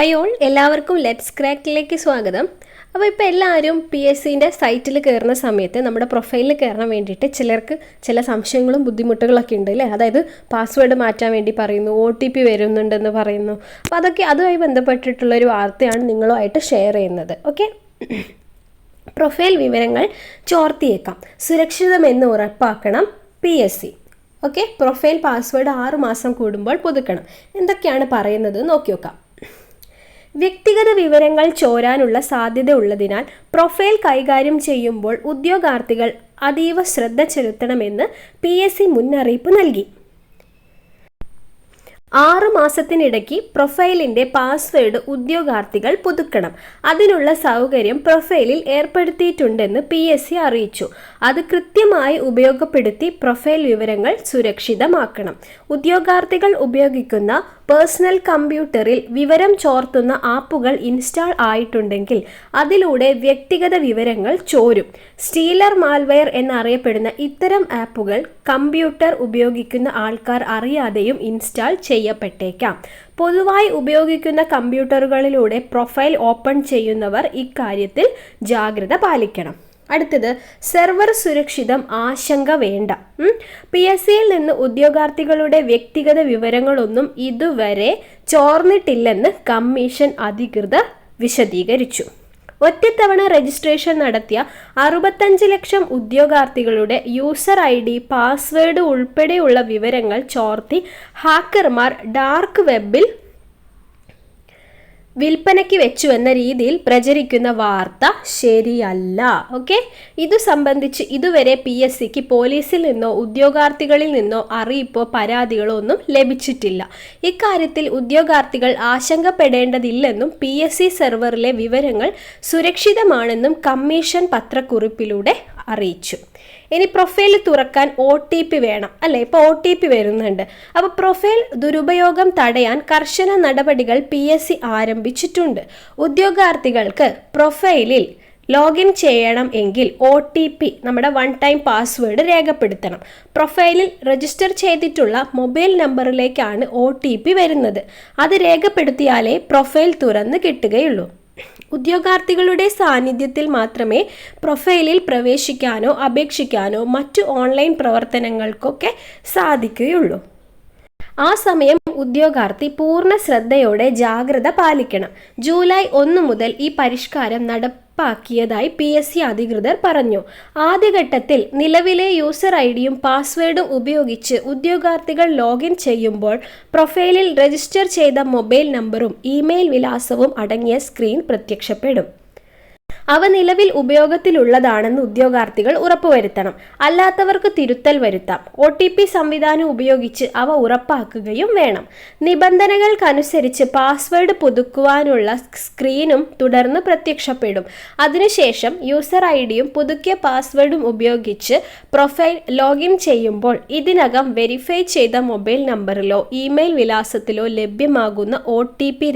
അയോൾ എല്ലാവർക്കും ലെറ്റ്സ് ക്രാക്കിലേക്ക് സ്വാഗതം. അപ്പോൾ ഇപ്പോൾ എല്ലാവരും പി എസ് സിന്റെ സൈറ്റിൽ കയറുന്ന സമയത്ത് നമ്മുടെ പ്രൊഫൈലിൽ കയറാൻ വേണ്ടിയിട്ട് ചിലർക്ക് ചില സംശയങ്ങളും ബുദ്ധിമുട്ടുകളൊക്കെ ഉണ്ട് അല്ലേ? അതായത് പാസ്വേഡ് മാറ്റാൻ വേണ്ടി പറയുന്നു ഒ ടി പി വരുന്നുണ്ടെന്ന് പറയുന്നു. അപ്പോൾ അതൊക്കെ അതുമായി ബന്ധപ്പെട്ടിട്ടുള്ള ഒരു വാർത്തയാണ് നിങ്ങളുമായിട്ട് ഷെയർ ചെയ്യുന്നത്. ഓക്കെ പ്രൊഫൈൽ വിവരങ്ങൾ ചോർത്തിയേക്കാം. സുരക്ഷിതമെന്ന് ഉറപ്പാക്കണം P S C okay profile password ആറ് മാസം കൂടുമ്പോൾ പുതുക്കണം. എന്തൊക്കെയാണ് പറയുന്നത്? നോക്കി നോക്കാം. വ്യക്തിഗത വിവരങ്ങൾ ചോരാനുള്ള സാധ്യത ഉള്ളതിനാൽ പ്രൊഫൈൽ കൈകാര്യം ചെയ്യുമ്പോൾ ഉദ്യോഗാർത്ഥികൾ അതീവ ശ്രദ്ധ ചെലുത്തണമെന്ന് പി എസ് സി മുന്നറിയിപ്പ് നൽകി. ആറ് മാസത്തിനിടയ്ക്ക് പ്രൊഫൈലിന്റെ പാസ്വേഡ് ഉദ്യോഗാർത്ഥികൾ പുതുക്കണം. അതിനുള്ള സൗകര്യം പ്രൊഫൈലിൽ ഏർപ്പെടുത്തിയിട്ടുണ്ടെന്ന് പി എസ് സി അറിയിച്ചു. അത് കൃത്യമായി ഉപയോഗപ്പെടുത്തി പ്രൊഫൈൽ വിവരങ്ങൾ സുരക്ഷിതമാക്കണം. ഉദ്യോഗാർത്ഥികൾ ഉപയോഗിക്കുന്ന പേഴ്സണൽ കമ്പ്യൂട്ടറിൽ വിവരം ചോർത്തുന്ന ആപ്പുകൾ ഇൻസ്റ്റാൾ ആയിട്ടുണ്ടെങ്കിൽ അതിലൂടെ വ്യക്തിഗത വിവരങ്ങൾ ചോരും. സ്റ്റീലർ മാൽവെയർ എന്നറിയപ്പെടുന്ന ഇത്തരം ആപ്പുകൾ കമ്പ്യൂട്ടർ ഉപയോഗിക്കുന്ന ആൾക്കാർ അറിയാതെയും ഇൻസ്റ്റാൾ ചെയ്യപ്പെട്ടേക്കാം. പൊതുവായി ഉപയോഗിക്കുന്ന കമ്പ്യൂട്ടറുകളിലൂടെ പ്രൊഫൈൽ ഓപ്പൺ ചെയ്യുന്നവർ ഇക്കാര്യത്തിൽ ജാഗ്രത പാലിക്കണം. അടുത്തത് സെർവർ സുരക്ഷിതം ആശങ്ക വേണ്ട. പി എസ് സിയിൽ നിന്ന് ഉദ്യോഗാർത്ഥികളുടെ വ്യക്തിഗത വിവരങ്ങളൊന്നും ഇതുവരെ ചോർന്നിട്ടില്ലെന്ന് കമ്മീഷൻ അധികൃതർ വിശദീകരിച്ചു. ഒറ്റത്തവണ രജിസ്ട്രേഷൻ നടത്തിയ അറുപത്തഞ്ച് ലക്ഷം ഉദ്യോഗാർത്ഥികളുടെ യൂസർ ഐ ഡി പാസ്വേഡ് ഉൾപ്പെടെയുള്ള വിവരങ്ങൾ ചോർത്തി ഹാക്കർമാർ ഡാർക്ക് വെബിൽ വിൽപ്പനയ്ക്ക് വെച്ചു എന്ന രീതിയിൽ പ്രചരിക്കുന്ന വാർത്ത ശരിയല്ല. ഓക്കെ? ഇതു സംബന്ധിച്ച് ഇതുവരെ പി എസ് സിക്ക് പോലീസിൽ നിന്നോ ഉദ്യോഗാർത്ഥികളിൽ നിന്നോ അറിയിപ്പോ പരാതികളോ ഒന്നും ലഭിച്ചിട്ടില്ല. ഇക്കാര്യത്തിൽ ഉദ്യോഗാർത്ഥികൾ ആശങ്കപ്പെടേണ്ടതില്ലെന്നും പി എസ് സി സെർവറിലെ വിവരങ്ങൾ സുരക്ഷിതമാണെന്നും കമ്മീഷൻ പത്രക്കുറിപ്പിലൂടെ അറിയിച്ചു. ഇനി പ്രൊഫൈൽ തുറക്കാൻ ഒ ടി പി വേണം. അല്ലേ? ഇപ്പോൾ ഒ ടി പി വരുന്നുണ്ട്. അപ്പോൾ പ്രൊഫൈൽ ദുരുപയോഗം തടയാൻ കർശന നടപടികൾ പി എസ് സി ആരംഭിച്ചിട്ടുണ്ട് ഉദ്യോഗാർത്ഥികൾക്ക് പ്രൊഫൈലിൽ ലോഗിൻ ചെയ്യണം എങ്കിൽ ഒ ടി പി നമ്മുടെ വൺ ടൈം പാസ്വേഡ് രേഖപ്പെടുത്തണം. പ്രൊഫൈലിൽ രജിസ്റ്റർ ചെയ്തിട്ടുള്ള മൊബൈൽ നമ്പറിലേക്കാണ് ഒ ടി പി വരുന്നത്. അത് രേഖപ്പെടുത്തിയാലേ പ്രൊഫൈൽ തുറന്ന് കിട്ടുകയുള്ളൂ. ഉദ്യോഗാർത്ഥികളുടെ സാന്നിധ്യത്തിൽ മാത്രമേ പ്രൊഫൈലിൽ പ്രവേശിക്കാനോ അപേക്ഷിക്കാനോ മറ്റു ഓൺലൈൻ പ്രവർത്തനങ്ങൾക്കൊക്കെ സാധിക്കുകയുള്ളൂ. ആ സമയം ഉദ്യോഗാർത്ഥി പൂർണ ശ്രദ്ധയോടെ ജാഗ്രത പാലിക്കണം. ജൂലൈ ഒന്ന് മുതൽ ഈ പരിഷ്കാരം നടപ്പാക്കിയതായി പി എസ് സി അധികൃതർ പറഞ്ഞു. ആദ്യഘട്ടത്തിൽ നിലവിലെ യൂസർ ഐ ഡിയും പാസ്വേഡും ഉപയോഗിച്ച് ഉദ്യോഗാർത്ഥികൾ ലോഗിൻ ചെയ്യുമ്പോൾ പ്രൊഫൈലിൽ രജിസ്റ്റർ ചെയ്ത മൊബൈൽ നമ്പറും ഇമെയിൽ വിലാസവും അടങ്ങിയ സ്ക്രീൻ പ്രത്യക്ഷപ്പെടും. അവ നിലവിൽ ഉപയോഗത്തിലുള്ളതാണെന്ന് ഉദ്യോഗാർത്ഥികൾ ഉറപ്പുവരുത്തണം. അല്ലാത്തവർക്ക് തിരുത്തൽ വരുത്താം. ഒ ടി പി സംവിധാനം ഉപയോഗിച്ച് അവ ഉറപ്പാക്കുകയും വേണം. നിബന്ധനകൾക്കനുസരിച്ച് പാസ്വേഡ് പുതുക്കുവാനുള്ള സ്ക്രീനും തുടർന്ന് പ്രത്യക്ഷപ്പെടും. അതിനുശേഷം യൂസർ ഐ ഡിയും പുതുക്കിയ പാസ്വേഡും ഉപയോഗിച്ച് പ്രൊഫൈൽ ലോഗിൻ ചെയ്യുമ്പോൾ ഇതിനകം വെരിഫൈ ചെയ്ത മൊബൈൽ നമ്പറിലോ ഇമെയിൽ വിലാസത്തിലോ ലഭ്യമാകുന്ന ഒ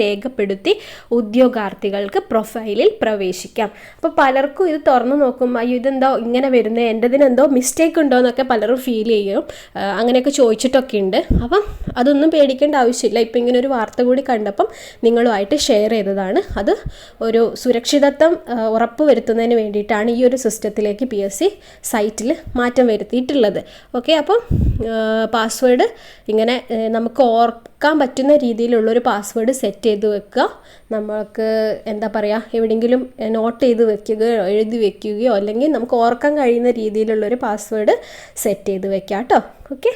രേഖപ്പെടുത്തി ഉദ്യോഗാർത്ഥികൾക്ക് പ്രൊഫൈലിൽ പ്രവേശിക്കാം. അപ്പോൾ പലർക്കും ഇത് തുറന്നു നോക്കും അയ്യോ ഇതെന്തോ ഇങ്ങനെ വരുന്നത് എന്റെതിനെന്തോ മിസ്റ്റേക്ക് ഉണ്ടോ എന്നൊക്കെ പലരും ഫീൽ ചെയ്യും. അങ്ങനെയൊക്കെ ചോദിച്ചിട്ടൊക്കെ ഉണ്ട്. അപ്പം അതൊന്നും പേടിക്കേണ്ട ആവശ്യമില്ല. ഇപ്പം ഇങ്ങനെ ഒരു വാർത്ത കൂടി കണ്ടപ്പം നിങ്ങളുമായിട്ട് ഷെയർ ചെയ്തതാണ്. അത് ഒരു സുരക്ഷിതത്വം ഉറപ്പ് വരുത്തുന്നതിന് വേണ്ടിയിട്ടാണ് ഈ ഒരു സിസ്റ്റത്തിലേക്ക് പി എസ് സി സൈറ്റിൽ മാറ്റം വരുത്തിയിട്ടുള്ളത്. ഓക്കെ അപ്പം പാസ്വേഡ് ഇങ്ങനെ നമുക്ക് ഓർക്കാൻ പറ്റുന്ന രീതിയിലുള്ള ഒരു പാസ്വേഡ് സെറ്റ് ചെയ്ത് വെക്കുക. നമ്മൾക്ക് എന്താ പറയുക എവിടെയെങ്കിലും നോട്ട് ചെയ്ത് വെക്കുകയോ എഴുതി വെക്കുകയോ അല്ലെങ്കിൽ നമുക്ക് ഓർക്കാൻ കഴിയുന്ന രീതിയിലുള്ളൊരു പാസ്വേഡ് സെറ്റ് ചെയ്ത് വെക്കാം കേട്ടോ. ഓക്കെ